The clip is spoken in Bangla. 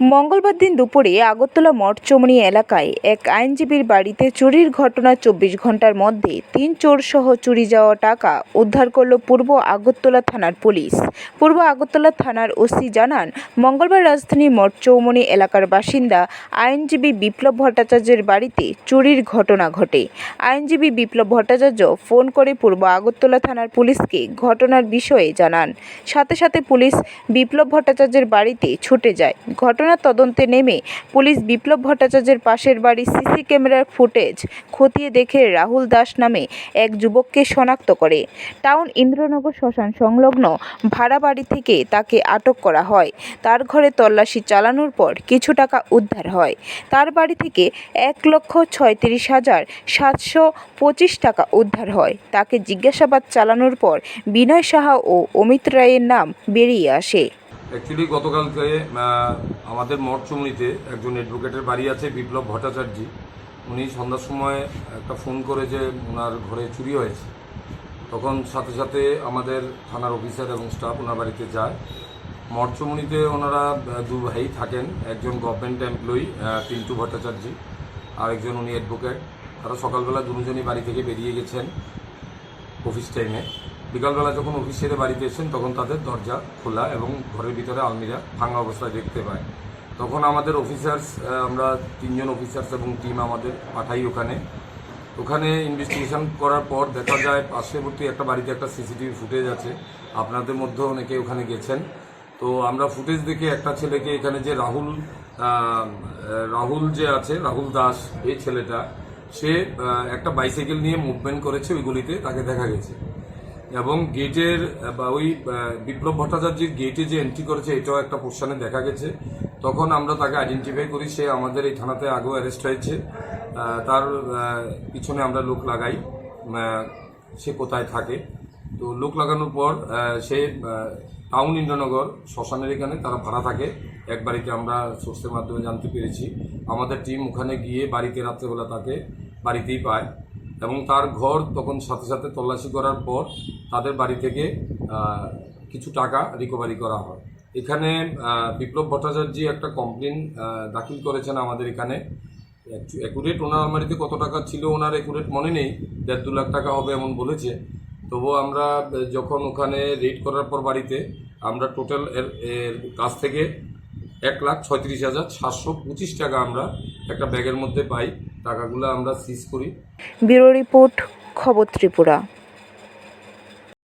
মঙ্গলবার দিন দুপুরে আগরতলা মঠচমনি এলাকায় এক আইনজীবীর বাড়িতে চুরির ঘটনা চব্বিশ ঘণ্টার মধ্যে তিন চোরসহ চুরি যাওয়া টাকা উদ্ধার করল পূর্ব আগরতলা থানার পুলিশ। পূর্ব আগরতলা থানার ওসি জানান, মঙ্গলবার রাজধানীর মঠচৌমনি এলাকার বাসিন্দা আইনজীবী বিপ্লব ভট্টাচার্যের বাড়িতে চুরির ঘটনা ঘটে। আইনজীবী বিপ্লব ভট্টাচার্য ফোন করে পূর্ব আগরতলা থানার পুলিশকে ঘটনার বিষয়ে জানান। সাথে সাথে পুলিশ বিপ্লব ভট্টাচার্যের বাড়িতে ছুটে যায়। ঘটনার তদন্তে নেমে পুলিশ বিপ্লব ভট্টাচার্যের পাশের বাড়ির সিসি ক্যামেরার ফুটেজ খতিয়ে দেখে রাহুল দাস নামে এক যুবককে শনাক্ত করে। টাউন ইন্দ্রনগর শ্মশান সংলগ্ন ভাড়া বাড়ি থেকে তাকে আটক করা হয়। তার ঘরে তল্লাশি চালানোর পর কিছু টাকা উদ্ধার হয়। তার বাড়ি থেকে এক লক্ষ ছয়ত্রিশ হাজার সাতশো পঁচিশ টাকা উদ্ধার হয়। তাকে জিজ্ঞাসাবাদ চালানোর পর বিনয় সাহা ও অমিত রায়ের নাম বেরিয়ে আসে। অ্যাকচুয়ালি গতকালকে আমাদের মঠচুমনিতে একজন অ্যাডভোকেটের বাড়ি আছে, বিপ্লব ভট্টাচার্য। উনি সন্ধ্যার সময় একটা ফোন করে যে ওনার ঘরে চুরি হয়েছে। তখন সাথে সাথে আমাদের থানার অফিসার এবং স্টাফ ওনার বাড়িতে যায়। মঠচুমনিতে ওনারা দু ভাই থাকেন। একজন গভর্নমেন্ট এমপ্লয়ি পিন্টু ভট্টাচার্য, আর একজন উনি অ্যাডভোকেট তারা সকালবেলা দুজনই বাড়ি থেকে বেরিয়ে গেছেন অফিস টাইমে বিকালবেলা যখন অফিস ছেড়ে বাড়িতে এসেছেন, তখন তাদের দরজা খোলা এবং ঘরের ভিতরে আলমিরা ভাঙা অবস্থায় দেখতে পায়। তখন আমাদের অফিসার্স আমরা তিনজন অফিসার্স এবং টিম আমাদের পাঠাই ওখানে। ওখানে ইনভেস্টিগেশন করার পর দেখা যায় পার্শ্ববর্তী একটা বাড়িতে একটা সিসিটিভি ফুটেজ আছে। আপনাদের মধ্যে অনেকে ওখানে গেছেন। তো আমরা ফুটেজ দেখে একটা ছেলেকে এখানে যে রাহুল রাহুল যে আছে, রাহুল দাস, এই ছেলেটা, সে একটা বাইসাইকেল নিয়ে মুভমেন্ট করেছে ওই গলিতে, তাকে দেখা গেছে। এবং গেটের, বা ওই বিপ্লব ভট্টাচার্যের গেটে যে এন্ট্রি করেছে, এটাও একটা পোর্শনে দেখা গেছে। তখন আমরা তাকে আইডেন্টিফাই করি, সে আমাদের এই থানাতে আগেও অ্যারেস্ট হয়েছে। তার পিছনে আমরা লোক লাগাই সে কোথায় থাকে। তো লোক লাগানোর পর সে টাউন ইন্দ্রনগর শ্মশানের এখানে তারা ভাড়া থাকে। এক বাড়িতে আমরা সোর্সের মাধ্যমে জানতে পেরেছি। আমাদের টিম ওখানে গিয়ে বাড়িতে রাত্রেবেলা তাকে বাড়িতেই পায়। এবং তার ঘর তখন সাথে সাথে তল্লাশি করার পর তাদের বাড়ি থেকে কিছু টাকা রিকভারি করা হয়। এখানে বিপ্লব ভট্টাচার্য একটা কমপ্লেন দাখিল করেছেন আমাদের এখানে। অ্যাকুরেট ওনার আলমারিতে কত টাকা ছিল ওনার অ্যাকুরেট মনে নেই, দেড় দু লাখ টাকা হবে এমন বলেছে। তবুও আমরা যখন ওখানে রেড করার পর বাড়িতে, আমরা টোটাল এর এর কাছ থেকে এক লাখ ছয়ত্রিশ হাজার সাতশো পঁচিশ টাকা আমরা একটা ব্যাগের মধ্যে পাই। টাকাগুলো আমরা সিজ করি। ব্যুরো রিপোর্ট খবর ত্রিপুরা।